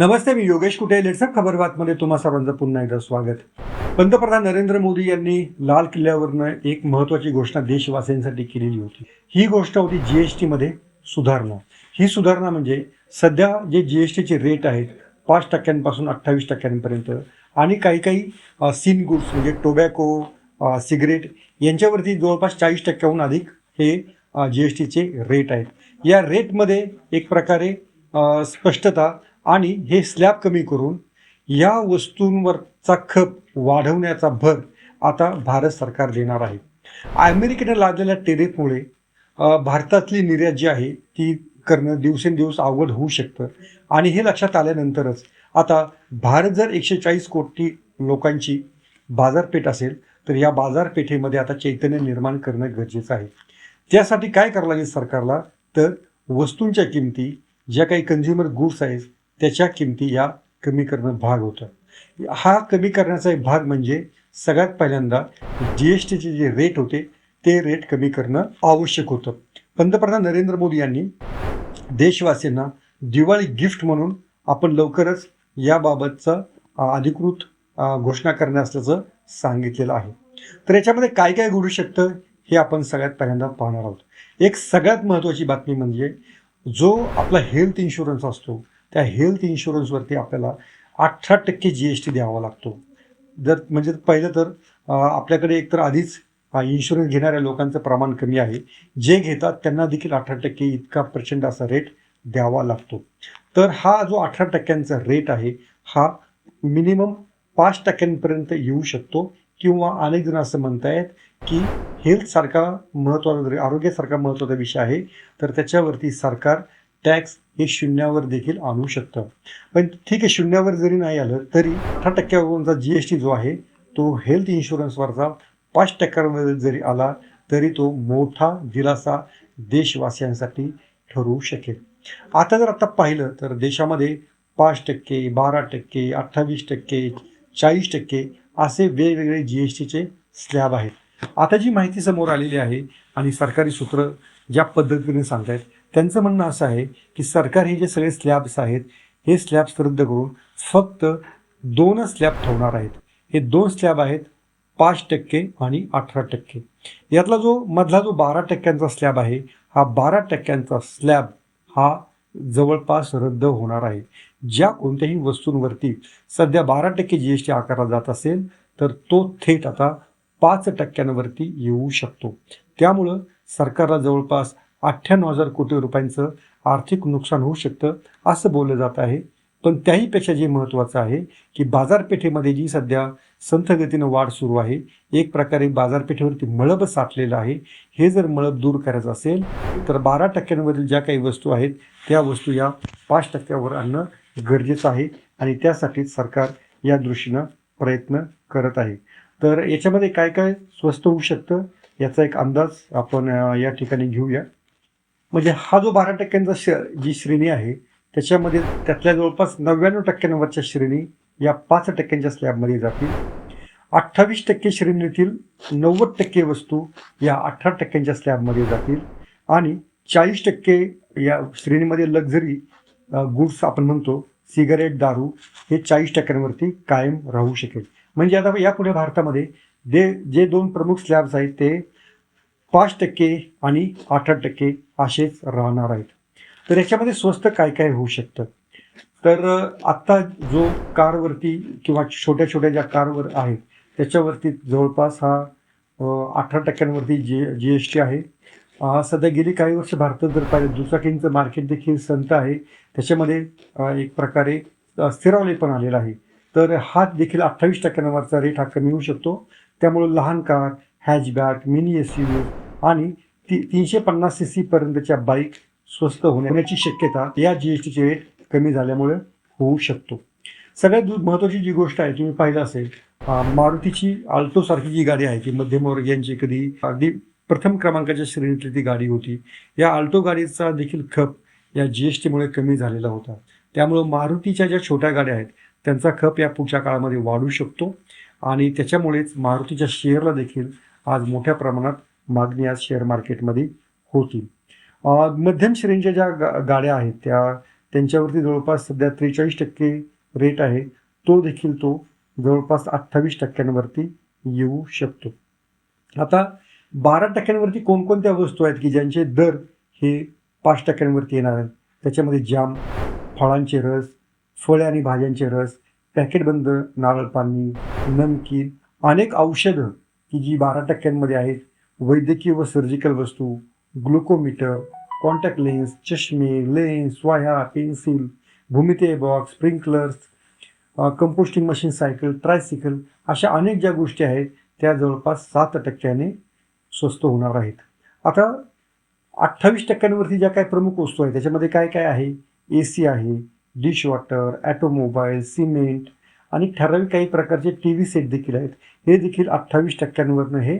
नमस्ते मी योगेश कुटे लेट्सअप खबर बातमध्ये तुम्हा सर्वांचं पुन्हा एकदा स्वागत. पंतप्रधान नरेंद्र मोदी यांनी लाल किल्ल्यावरनं एक महत्वाची घोषणा देशवासियांसाठी केलेली होती. ही गोष्ट होती जी एस टीमध्ये सुधारणा. ही सुधारणा म्हणजे सध्या जे जी एस टीचे रेट आहेत पाच टक्क्यांपासून अठ्ठावीस टक्क्यांपर्यंत आणि काही काही सीन गुड्स म्हणजे टोबॅको सिगरेट यांच्यावरती जवळपास चाळीस टक्क्याहून अधिक हे जी एस टीचे रेट आहेत. या रेटमध्ये एक प्रकारे स्पष्टता आणि हे स्लॅब कमी करून या वस्तूंवरचा खप वाढवण्याचा भर आता भारत सरकार देणार आहे. अमेरिकेने लादलेल्या टेरिफमुळे भारतातली निर्यात जी आहे ती करणं दिवसेंदिवस अवघड होऊ शकतं. आणि हे लक्षात आल्यानंतरच आता भारत जर एकशे चाळीस कोटी लोकांची बाजारपेठ असेल तर या बाजारपेठेमध्ये आता चैतन्य निर्माण करणं गरजेचं आहे. त्यासाठी काय करावं लागेल सरकारला? तर वस्तूंच्या किमती ज्या काही कन्झ्युमर गुड्स आहेत त्याच्या किमती या कमी करणं भाग होतं. हा कमी करण्याचा एक भाग म्हणजे सगळ्यात पहिल्यांदा जी एस टीचे जे रेट होते ते रेट कमी करणं आवश्यक होतं. पंतप्रधान नरेंद्र मोदी यांनी देशवासियांना दिवाळी गिफ्ट म्हणून आपण लवकरच याबाबतचं अधिकृत घोषणा करणार असल्याचं सांगितलेलं आहे. तर याच्यामध्ये काय काय घडू शकतं हे आपण सगळ्यात पहिल्यांदा पाहणार आहोत. एक सगळ्यात महत्त्वाची बातमी म्हणजे जो आपला हेल्थ इन्शुरन्स असतो त्या हेल्थ इन्शुरन्सवरती आपल्याला अठरा टक्के जी एस टी द्यावा लागतो. जर म्हणजे पहिलं तर आपल्याकडे एकतर आधीच इन्शुरन्स घेणाऱ्या लोकांचं प्रमाण कमी आहे. जे घेतात त्यांना देखील अठरा टक्के इतका प्रचंड असा रेट द्यावा लागतो. तर हा जो अठरा टक्क्यांचा रेट आहे हा मिनिमम पाच टक्क्यांपर्यंत येऊ शकतो किंवा अनेक जण असं म्हणतायत की हेल्थसारखा महत्त्वाचा आरोग्यासारखा महत्त्वाचा विषय आहे. तर त्याच्यावरती सरकार टॅक्स हे शून्यावर देखील आणू शकतं. पण ठीक आहे शून्यावर जरी नाही आलं तरी अठरा टक्क्यावरचा जी एस टी जो आहे तो हेल्थ इन्शुरन्सवरचा पाच टक्क्यांवर जरी आला तरी तो मोठा दिलासा देशवासियांसाठी ठरवू शकेल. आता जर आता पाहिलं तर देशामध्ये पाच टक्के बारा टक्के अठ्ठावीस टक्के चाळीस टक्के असे वेगवेगळे जी एस टीचे स्लॅब आहेत. आता जी माहिती समोर आलेली आहे आणि सरकारी सूत्र ज्या पद्धतीने सांगतायत त्यांचं म्हणणं असं आहे की सरकार हे जे सगळे स्लॅब्स आहेत हे स्लॅब्स रद्द करून फक्त दोनच स्लॅब ठेवणार आहेत. हे दोन स्लॅब आहेत पाच टक्के आणि अठरा टक्के. यातला जो मधला जो बारा टक्क्यांचा स्लॅब आहे हा बारा टक्क्यांचा स्लॅब हा जवळपास रद्द होणार आहे. ज्या कोणत्याही वस्तूंवरती सध्या बारा टक्के जी एस टी आकारला जात असेल तर तो थेट आता पाच टक्क्यांवरती येऊ शकतो. त्यामुळं सरकारला जवळपास अठ्ठ्याण्णव हजार कोटी रुपयांचं आर्थिक नुकसान होऊ शकतं असं बोललं जात आहे. पण त्याहीपेक्षा जे महत्त्वाचं आहे की बाजारपेठेमध्ये जी सध्या संथगतीनं वाढ सुरू आहे एक प्रकारे बाजारपेठेवरती मळब साठलेलं आहे. हे जर मळब दूर करायचं असेल तर बारा टक्क्यांवरील ज्या काही वस्तू आहेत त्या वस्तू या पाच टक्क्यावर आणणं गरजेचं आहे आणि त्यासाठी सरकार या दृष्टीनं प्रयत्न करत आहे. तर याच्यामध्ये काय काय स्वस्त होऊ शकतं याचा एक अंदाज आपण या ठिकाणी घेऊया. म्हणजे हा जो बारा टक्क्यांचा श जी श्रेणी आहे त्याच्यामध्ये त्यातल्या जवळपास नव्याण्णव टक्क्यांवरच्या श्रेणी या पाच टक्क्यांच्या स्लॅबमध्ये जातील. अठ्ठावीस टक्के श्रेणीतील नव्वद टक्के वस्तू या अठरा टक्क्यांच्या स्लॅबमध्ये जातील. आणि चाळीस टक्के या श्रेणीमध्ये लक्झरी गुड्स आपण म्हणतो सिगारेट दारू हे चाळीस टक्क्यांवरती कायम राहू शकेल. म्हणजे आता यापुढे भारतामध्ये जे जे दोन प्रमुख स्लॅब्स आहेत ते पाच टक्के आणि आठ टक्के असेच राहणार आहेत. तर याच्यामध्ये स्वस्त काय काय होऊ शकतं? तर आत्ता जो कारवरती किंवा छोट्या छोट्या ज्या कारवर आहेत त्याच्यावरती जवळपास हा अठरा टक्क्यांवरती जी जी एस टी आहे. सध्या गेली काही वर्ष भारतात जर पाहिजे दुचाकींचं मार्केट देखील संत आहे. त्याच्यामध्ये एक प्रकारे स्थिरावले पण आलेला आहे. तर हा देखील अठ्ठावीस टक्क्यांवरचा रेट हा कमी होऊ शकतो. त्यामुळे लहान car hatchback mini S U आणि ती तीनशे पन्नास सी सी पर्यंतच्या बाईक स्वस्त होण्याची शक्यता या जी एस टीचे रेट कमी झाल्यामुळे होऊ शकतो. सगळ्यात महत्त्वाची जी गोष्ट आहे तुम्ही पाहिलं असेल मारुतीची आल्टोसारखी जी गाडी आहे ती मध्यमवर्गीयांची कधी अगदी प्रथम क्रमांकाच्या श्रेणीतली ती गाडी होती. या आल्टो गाडीचा देखील खप या जी एस टीमुळे कमी झालेला होता. त्यामुळं मारुतीच्या ज्या छोट्या गाड्या आहेत त्यांचा खप या पुढच्या काळामध्ये वाढू शकतो आणि त्याच्यामुळेच मारुतीच्या शेअरला देखील आज मोठ्या प्रमाणात मागणी आज शेअर मार्केटमध्ये होती. मध्यम श्रेणीच्या ज्या गा- गाड्या आहेत त्या त्यांच्यावरती जवळपास सध्या त्रेचाळीस टक्के रेट आहे. तो देखील तो जवळपास अठ्ठावीस टक्क्यांवरती येऊ शकतो. आता बारा टक्क्यांवरती कोणकोणत्या वस्तू आहेत की ज्यांचे दर हे पाच टक्क्यांवरती येणार आहेत? त्याच्यामध्ये जाम फळांचे रस फळे आणि भाज्यांचे रस पॅकेटबंद नारळ पाणी नमकीन अनेक औषधं की जी बारा टक्क्यांमध्ये आहेत वैद्यकीय व सर्जिकल वस्तू ग्लुकोमीटर कॉन्टॅक्ट लेन्स चष्मे लेन्स वाया pencil भूमिते box sprinklers composting machine cycle tricycle अशा अनेक ज्या गोष्टी आहेत त्या जवळपास सात टक्क्याने स्वस्त होणार आहेत. आता अठ्ठावीस टक्क्यांवरती ज्या काही प्रमुख वस्तू आहेत त्याच्यामध्ये काय काय आहे? ए सी आहे डिश वॉटर ॲटोमोबाईल सिमेंट आणि ठराविक काही प्रकारचे टी व्ही सेट देखील आहेत. हे देखील अठ्ठावीस टक्क्यांवरनं हे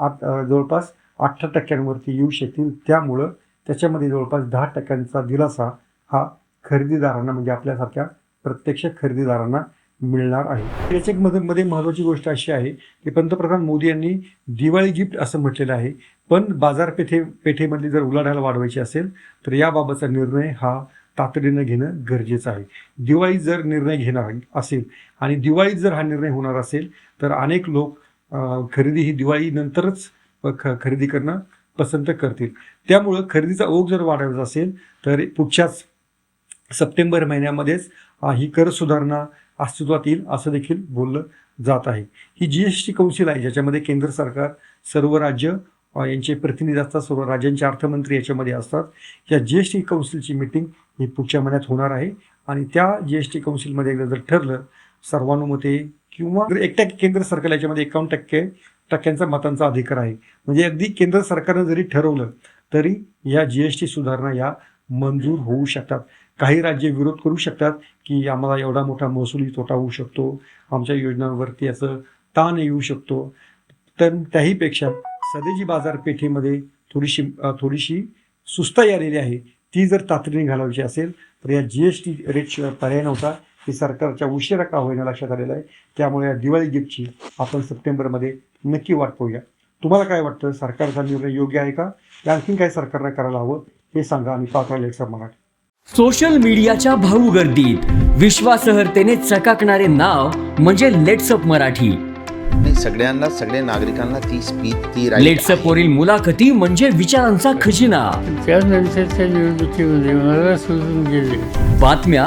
आठ जवळपास अठरा टक्क्यांवरती येऊ शकतील. त्यामुळं त्याच्यामध्ये जवळपास दहा टक्क्यांचा दिलासा हा खरेदीदारांना म्हणजे आपल्यासारख्या प्रत्यक्ष खरेदीदारांना मिळणार आहे. याच्यामध्ये मध्ये महत्त्वाची गोष्ट अशी आहे की पंतप्रधान मोदी यांनी दिवाळी गिफ्ट असं म्हटलेलं आहे. पण बाजारपेठे पेठेमधली जर उलाढाल वाढवायची असेल तर याबाबतचा निर्णय हा तातडीनं घेणं गरजेचं आहे. दिवाळीत जर निर्णय घेणार असेल आणि दिवाळीत जर हा निर्णय होणार असेल तर अनेक लोक खरेदी ही दिवाळीनंतरच ख खरेदी करणं पसंत करतील. त्यामुळं खरेदीचा ओघ जर वाढवायचा असेल तर पुढच्याच सप्टेंबर महिन्यामध्येच ही कर सुधारणा अस्तित्वात येईल असं देखील बोललं जात आहे. ही जी एस टी कौन्सिल आहे ज्याच्यामध्ये केंद्र सरकार सर्व राज्य यांचे प्रतिनिधी असतात सर्व राज्यांचे अर्थमंत्री याच्यामध्ये असतात या जी एस टी कौन्सिलची मिटिंग ही पुढच्या महिन्यात होणार आहे. आणि त्या जी एस टी कौन्सिलमध्ये एकदा जर ठरलं सर्वानुमते किंवा एकट्या केंद्र सरकार याच्यामध्ये एकावन्न टक्के टक्क्यांचा मतांचा अधिकार आहे. म्हणजे अगदी केंद्र सरकारनं जरी ठरवलं तरी या जी एस टी सुधारणा या मंजूर होऊ शकतात. काही राज्य विरोध करू शकतात की आम्हाला एवढा मोठा महसुली तोटा होऊ शकतो आमच्या योजनांवरती असं ताण येऊ शकतो. तर त्याहीपेक्षा सदेजी बाजारपेठेमध्ये थोडीशी थोडीशी सुस्ताई आलेली आहे. ती जर तातडीने घालवायची असेल तर या जी एस टी रेट पर्याय नव्हता. हे सरकारच्या उशिरा का होईना लक्षात आलेलं आहे. त्यामुळे या दिवाळी गिफ्टची आपण सप्टेंबरमध्ये नक्की वाट पाहूया. तुम्हाला काय वाटतं? सरकारचा निर्णय योग्य आहे का? आणखीन काय सरकारनं करायला हवं हे सांगा आणि पाहतो लेक्चर मराठी. सोशल मीडियाच्या भाऊ गर्दीत विश्वासार्हतेने चकाकणारे नाव म्हणजे लेट्सअप मराठी. सगळ्यांना सगळ्या नागरिकांना ती स्पीच ती लेट्सअप वरील मुलाखती म्हणजे विचारांचा खजिना. बातम्या